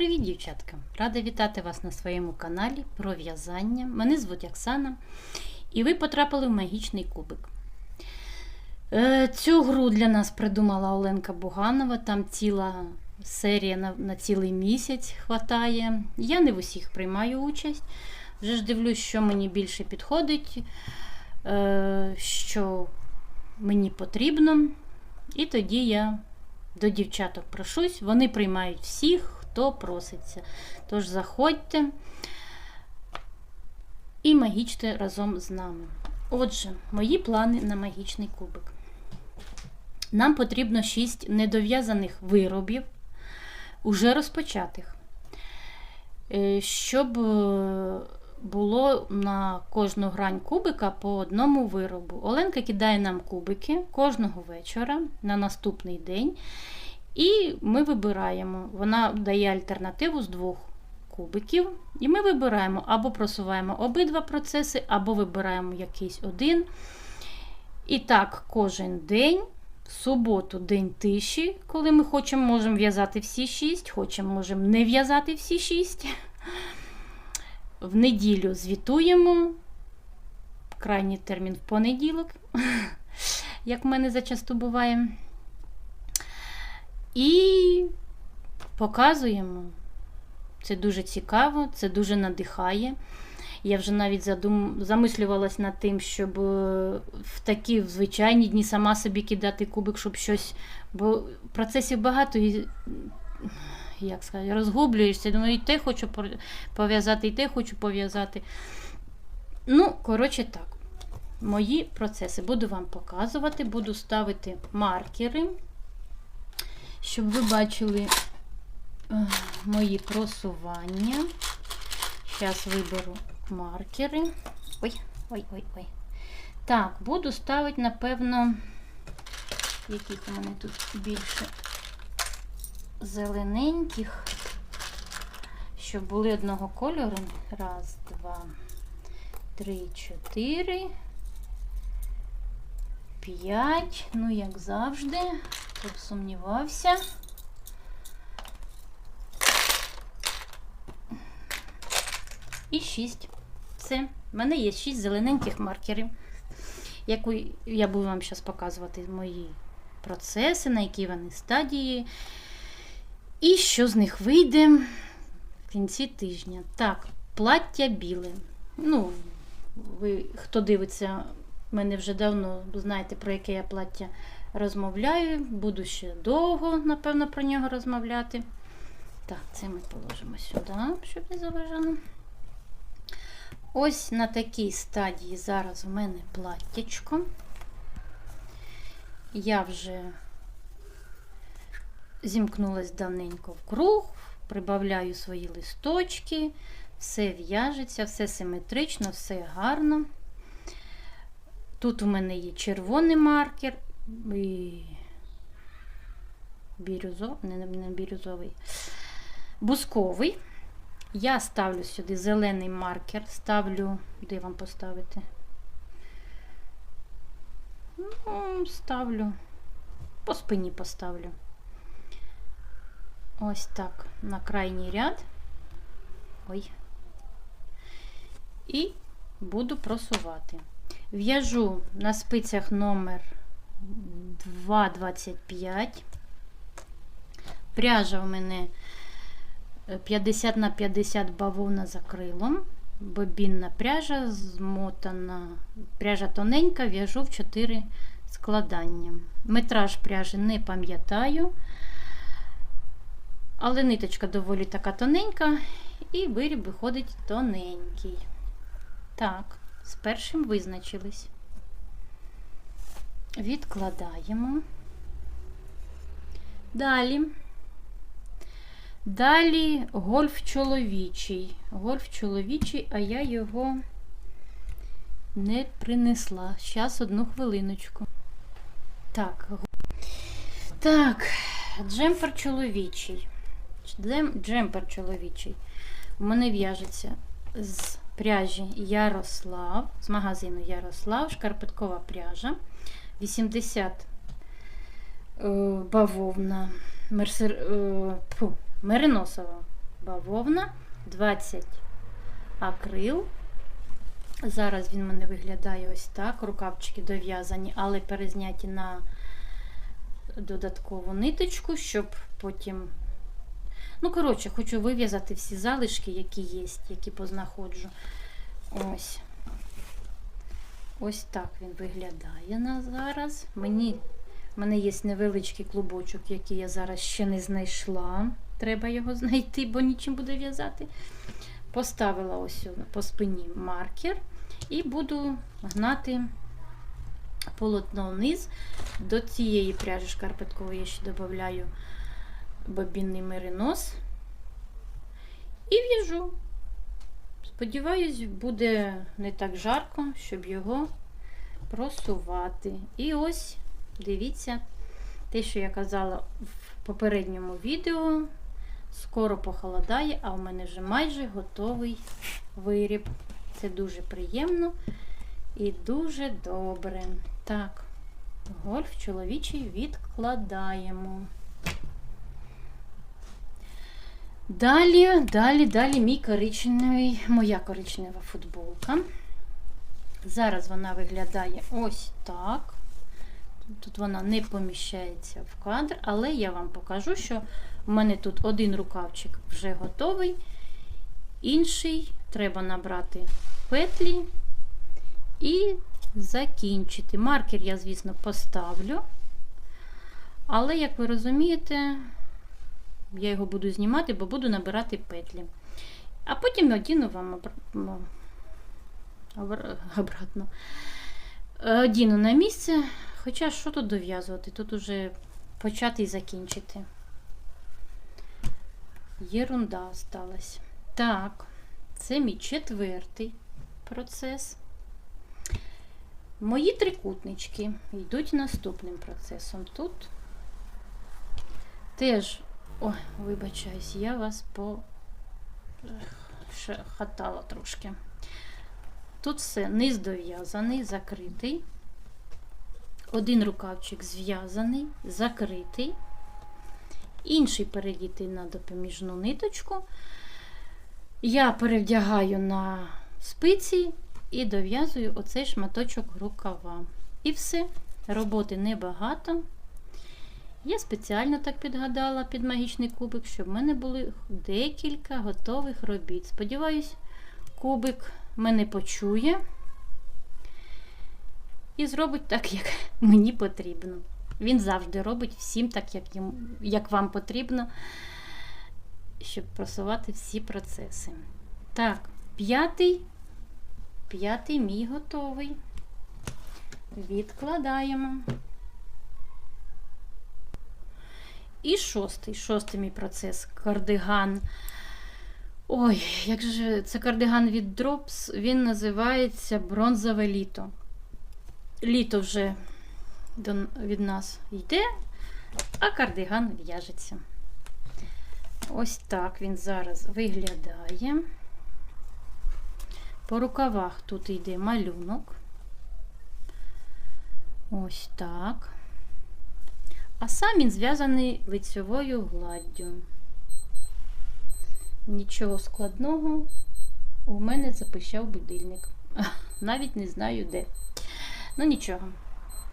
Привіт, дівчатка! Рада вітати вас на своєму каналі про в'язання. Мене звуть Оксана, і ви потрапили в магічний кубик. Е, Цю гру для нас придумала Оленка Буганова. Там ціла серія на, на цілий місяць хватає. Я не в усіх приймаю участь. Вже ж дивлюсь, що мені більше підходить, е, що мені потрібно. І тоді я до дівчаток прошусь, вони приймають всіх, хто проситься. Тож заходьте і магічте разом з нами. Отже, мої плани на магічний кубик. Нам потрібно 6 недов'язаних виробів, уже розпочатих, Е, щоб е, було на кожну грань кубика по одному виробу. Оленка кидає нам кубики кожного вечора на наступний день. І ми вибираємо. Вона дає альтернативу з двох кубиків. І ми вибираємо або просуваємо обидва процеси, або вибираємо якийсь один. І так, кожен день. В суботу день тиші, коли ми хочемо, можемо в'язати всі шість, хочемо, можемо не в'язати всі шість. В неділю звітуємо. Крайній термін в понеділок, як в мене зачасту буває. І показуємо. Це дуже цікаво, це дуже надихає. Я вже навіть задум... замислювалась над тим, щоб е, в такі звичайні дні сама собі кидати кубик, щоб щось. Бо процесів багато і як сказати, розгублюєшся. Думаю, і те хочу пов'язати, і те хочу пов'язати. Ну, коротше, так. Мої процеси буду вам показувати, буду ставити маркери, щоб ви бачили е, мої просування. Зараз виберу маркери. Ой, ой, ой, ой. Так, буду ставити, напевно, яких у мене тут більше зелененьких, щоб були одного кольору. Раз, два, три, чотири, п'ять. Ну, як завжди, тут сумнівався. І 6. Все. У мене є 6 зелененьких маркерів, яку я буду вам зараз показувати мої процеси, на які вони стадії. І що з них вийде в кінці тижня. Так, плаття біле. Ну, ви, хто дивиться, мене вже давно знаєте, про яке я плаття розмовляю. Буду ще довго, напевно, про нього розмовляти. Так, це ми положимо сюди, щоб не заважало. Ось на такій стадії зараз у мене платтячко. Я вже зімкнулась давненько в круг, прибавляю свої листочки, все в'яжеться, все симетрично, все гарно. Тут у мене є червоний маркер і бірюзовий, не, не бірюзовий, бусковий. Я ставлю сюди зелений маркер, ставлю, де вам поставити? Ну, ставлю, по спині поставлю. Ось так, на крайній ряд. Ой. І буду просувати. В'яжу на спицях номер 2,25. Пряжа в мене 50 на 50 бавовна за крилом. Бобінна пряжа змотана, пряжа тоненька, в'яжу в 4 складання. Метраж пряжі не пам'ятаю, але ниточка доволі така тоненька, і виріб виходить тоненький. Так, з першим визначились. Відкладаємо. Далі. Далі гольф чоловічий. Гольф чоловічий, а я його не принесла. Зараз одну хвилиночку. Так, так, джемпер чоловічий. Джемпер чоловічий. У мене в'яжеться з пряжі Ярослав, з магазину Ярослав, шкарпеткова пряжа. 80 е, бавовна, мерсер, е, фу, мериносова бавовна, 20 акрил. Зараз він мене виглядає ось так. Рукавчики дов'язані, але перезняті на додаткову ниточку, щоб потім. Ну, коротше, хочу вив'язати всі залишки, які є, які познаходжу. Ось. Ось так він виглядає на зараз. Мені, в мене є невеличкий клубочок, який я зараз ще не знайшла. Треба його знайти, бо нічим буде в'язати. Поставила ось по спині маркер і буду гнати полотно вниз. До цієї пряжі шкарпеткової я ще додаю бобінний меринос і в'яжу. Сподіваюсь, буде не так жарко, щоб його просувати. І ось, дивіться, те, що я казала в попередньому відео, скоро похолодає, а в мене вже майже готовий виріб. Це дуже приємно і дуже добре. Так, гольф чоловічий відкладаємо. Далі, далі, далі мій коричневий, моя коричнева футболка. Зараз вона виглядає ось так. Тут вона не поміщається в кадр, але я вам покажу, що в мене тут один рукавчик вже готовий, інший треба набрати петлі і закінчити. Маркер я, звісно, поставлю. Але, як ви розумієте, я його буду знімати, бо буду набирати петлі. А потім одіну вам обратно. Одіну на місце. Хоча що тут дов'язувати? Тут уже почати і закінчити. Єрунда осталась. Так, це мій четвертий процес. Мої трикутнички йдуть наступним процесом. Тут теж, ой, вибачаюсь, я вас по ще хатала трошки. Тут все низ дов'язаний, закритий. Один рукавчик зв'язаний, закритий, інший передіти на допоміжну ниточку. Я перевдягаю на спиці і дов'язую оцей шматочок рукава. І все, роботи небагато. Я спеціально так підгадала під магічний кубик, щоб в мене були декілька готових робіт. Сподіваюсь, кубик мене почує і зробить так, як мені потрібно. Він завжди робить всім так, як, йому, як вам потрібно, щоб просувати всі процеси. Так, п'ятий, п'ятий мій готовий. Відкладаємо. І шостий, шостий мій процес кардиган. Ой, як же це кардиган від Drops, він називається бронзове літо. Літо вже від нас йде, а кардиган в'яжеться. Ось так він зараз виглядає. По рукавах тут йде малюнок. Ось так. А сам він зв'язаний лицьовою гладдю. Нічого складного, у мене запищав будильник. Навіть не знаю де. Ну нічого,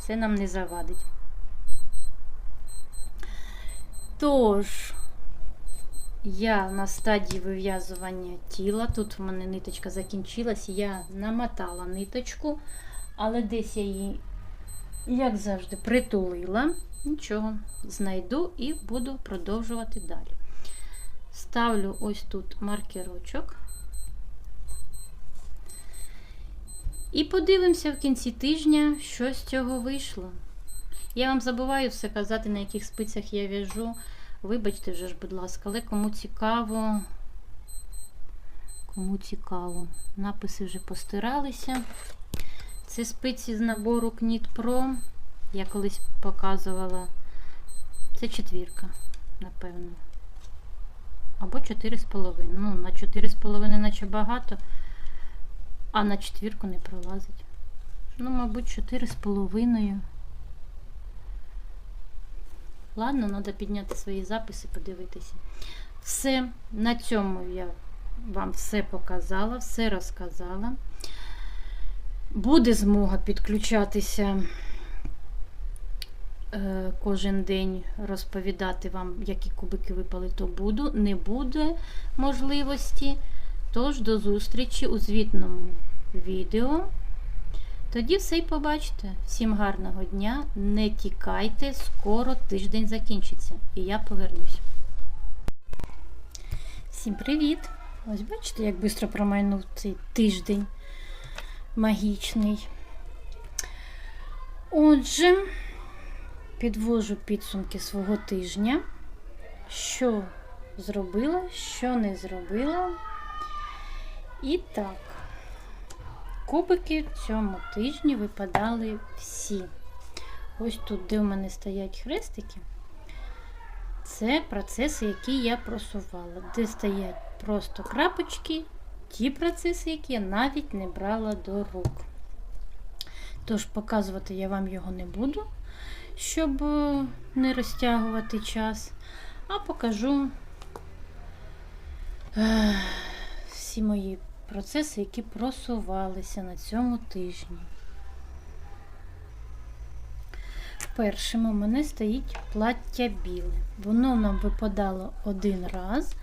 це нам не завадить. Тож, я на стадії вив'язування тіла, тут в мене ниточка закінчилась, я намотала ниточку, але десь я її, як завжди, притулила. Нічого, знайду і буду продовжувати далі. Ставлю ось тут маркерочок. І подивимося в кінці тижня, що з цього вийшло. Я вам забуваю все казати, на яких спицях я в'яжу. Вибачте вже ж, будь ласка, але кому цікаво, кому цікаво, написи вже постиралися. Це спиці з набору Knit Pro. Я колись показувала. Це четвірка, напевно. Або 4,5. Ну, на 4,5 наче багато, а на четвірку не пролазить. Ну, мабуть, 4,5. Ладно, треба підняти свої записи, подивитися. Все, на цьому я вам все показала, все розказала. Буде змога підключатися е, кожен день, розповідати вам, які кубики випали, то буду. Не буде можливості. Тож до зустрічі у звітному відео. Тоді все й побачите. Всім гарного дня. Не тікайте, скоро тиждень закінчиться. І я повернусь. Всім привіт! Ось бачите, як швидко промайнув цей тиждень магічний. Отже, підвожу підсумки свого тижня. Що зробила, що не зробила. І так, кубики в цьому тижні випадали всі. Ось тут, де в мене стоять хрестики, це процеси, які я просувала. Де стоять просто крапочки, ті процеси, які я навіть не брала до рук. Тож, показувати я вам його не буду, щоб е, не розтягувати час, а покажу е, всі мої процеси, які просувалися на цьому тижні. Першим у мене стоїть плаття біле. Воно нам випадало один раз,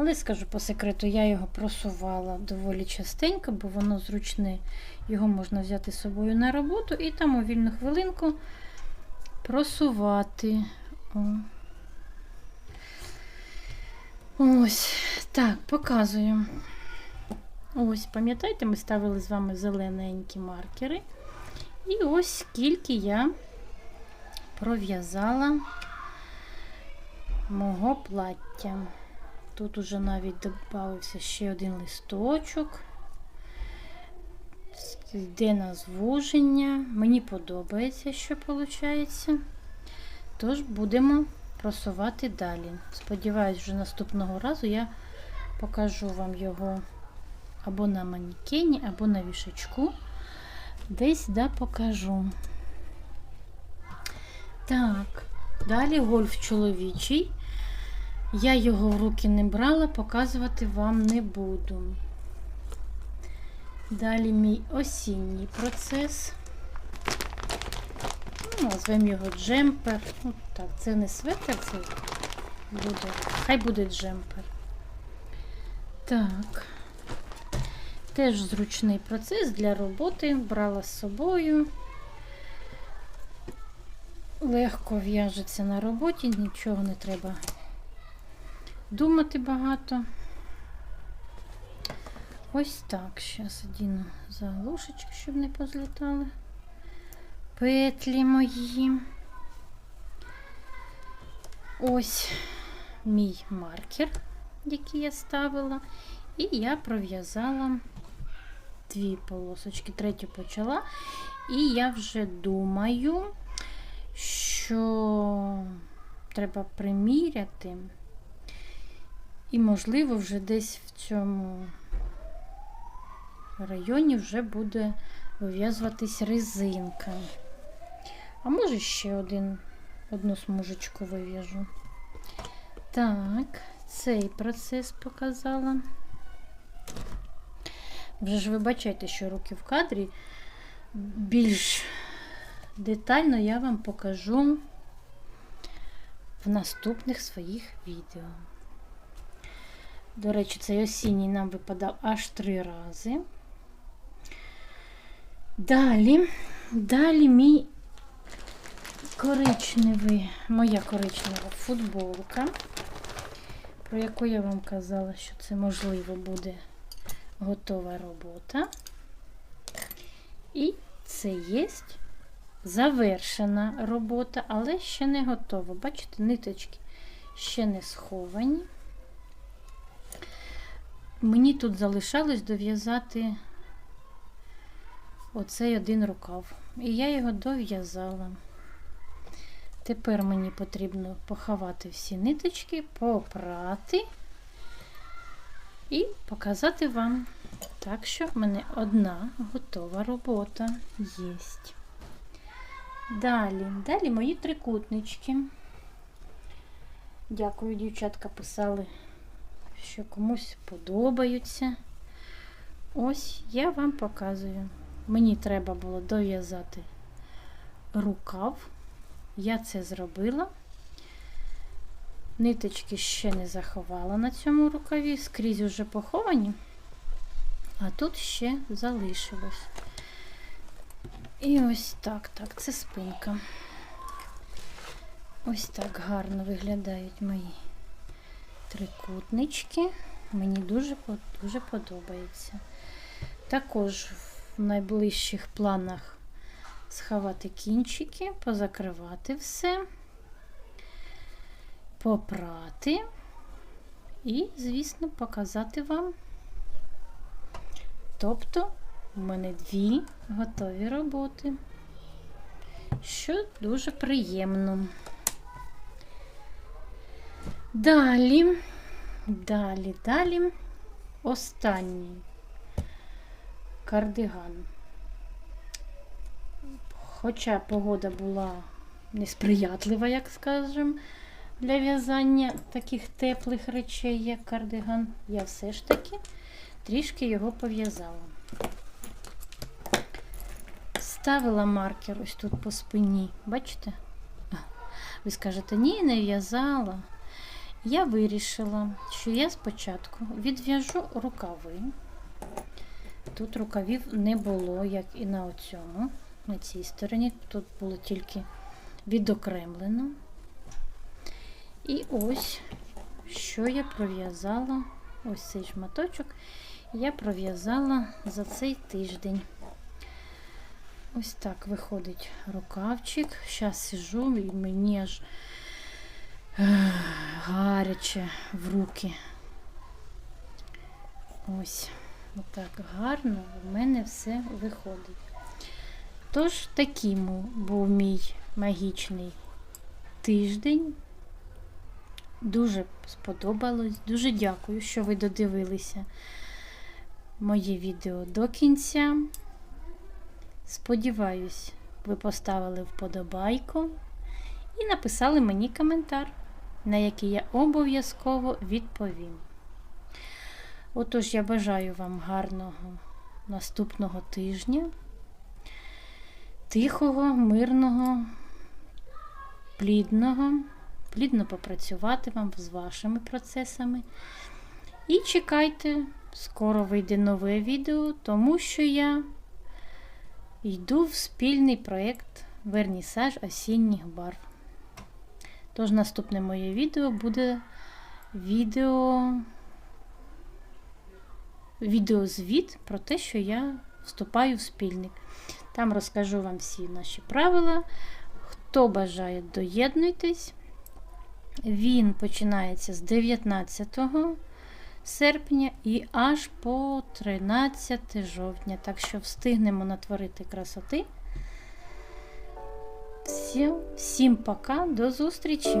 але скажу по секрету, я його просувала доволі частенько, бо воно зручне, його можна взяти з собою на роботу і там у вільну хвилинку просувати. О. Ось, так, показую. Ось, пам'ятаєте, ми ставили з вами зелененькі маркери. І ось скільки я пров'язала мого плаття. Тут уже навіть додався ще один листочок. Йде на звуження. Мені подобається, що виходить. Тож будемо просувати далі. Сподіваюсь, вже наступного разу я покажу вам його або на манікені, або на вішачку. Десь да покажу. Так, далі гольф чоловічий. Я його в руки не брала, показувати вам не буду. Далі мій осінній процес. Ну, Назвемо його джемпер. Ну, так, це не светр, це буде. Хай буде джемпер. Так. Теж зручний процес для роботи. Брала з собою. Легко в'яжеться на роботі, нічого не треба думати багато. Ось так. Зараз одіну заглушечки, щоб не позлітали. Петлі мої. Ось мій маркер, який я ставила, і я пров'язала дві полосочки, третю почала, і я вже думаю, що треба приміряти, і, можливо, вже десь в цьому районі вже буде вив'язуватись резинка. А може ще один, одну смужечку вив'яжу. Так, цей процес показала. Вже ж ви бачите, що руки в кадрі. Більш детально я вам покажу в наступних своїх відео. До речі, цей осінній нам випадав аж три рази. Далі, далі мій коричневий, моя коричнева футболка, про яку я вам казала, що це можливо буде готова робота. І це є завершена робота, але ще не готова. Бачите, ниточки ще не сховані. Мені тут залишалось дов'язати оцей один рукав. І я його дов'язала. Тепер мені потрібно поховати всі ниточки, попрати і показати вам. Так що в мене одна готова робота є. Далі, далі мої трикутнички. Дякую, дівчатка писали що комусь подобаються. Ось я вам показую. Мені треба було дов'язати рукав. Я це зробила. Ниточки ще не заховала на цьому рукаві, скрізь уже поховані, а тут ще залишилось. І ось так, так, це спинка. Ось так гарно виглядають мої трикутнички. Мені дуже, дуже подобається. Також в найближчих планах сховати кінчики, позакривати все, попрати і, звісно, показати вам. Тобто, у мене дві готові роботи, що дуже приємно. Далі, далі, далі. Останній кардиган. Хоча погода була несприятлива, як скажемо, для в'язання таких теплих речей, як кардиган, я все ж таки трішки його пов'язала. Ставила маркер ось тут по спині, бачите? Ви скажете, ні, не в'язала. Я вирішила, що я спочатку відв'яжу рукави. Тут рукавів не було, як і на цьому, на цій стороні. Тут було тільки відокремлено. І ось, що я пров'язала, ось цей шматочок, я пров'язала за цей тиждень. Ось так виходить рукавчик. Зараз сижу і мені аж гаряче в руки. Ось, отак гарно в мене все виходить. Тож, таким був мій магічний тиждень. Дуже сподобалось. Дуже дякую, що ви додивилися моє відео до кінця. Сподіваюсь, ви поставили вподобайку і написали мені коментар, на який я обов'язково відповім. Отож, я бажаю вам гарного наступного тижня, тихого, мирного, плідного, плідно попрацювати вам з вашими процесами. І чекайте, скоро вийде нове відео, тому що я йду в спільний проєкт Вернісаж осінніх барв. Тож наступне моє відео буде відео, відеозвіт про те, що я вступаю в спільник. Там розкажу вам всі наші правила. Хто бажає, доєднуйтесь. Він починається з 19 серпня і аж по 13 жовтня. Так що встигнемо натворити красоти. Всім, всім пока, до зустрічі!